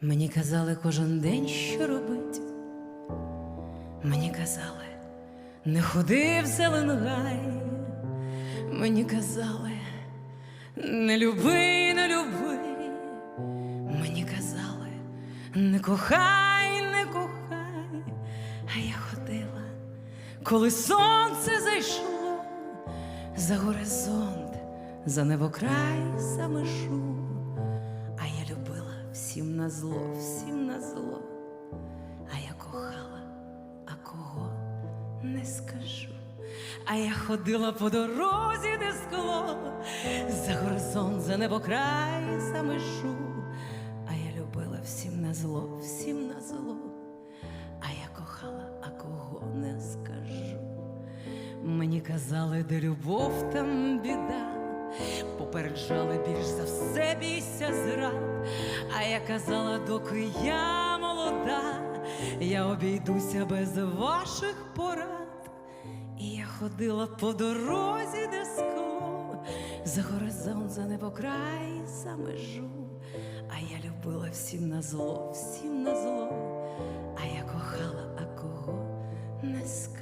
Мені казали кожен день, що робить. Мені казали, не ходи в зеленгай. Мені казали, не люби, не люби. Мені казали, не кохай, не кохай. А я ходила, коли сонце зайшло за горизонт, за небокрай, за межу. Всім на зло, всім на зло. А я кохала, а кого не скажу. А я ходила по дорозі, де скло, за горизонт, за небокрай, за межу. А я любила всім на зло, всім на зло. А я кохала, а кого не скажу. Мені казали, де любов, там біда. Попереджали більш за все бійся зрад. А я казала, доки я молода, я обійдуся без ваших порад. І я ходила по дорозі, де скло, за горизонт, за небокрай, за межу. А я любила всім на зло, всім на зло. А я кохала, а кого не скажу.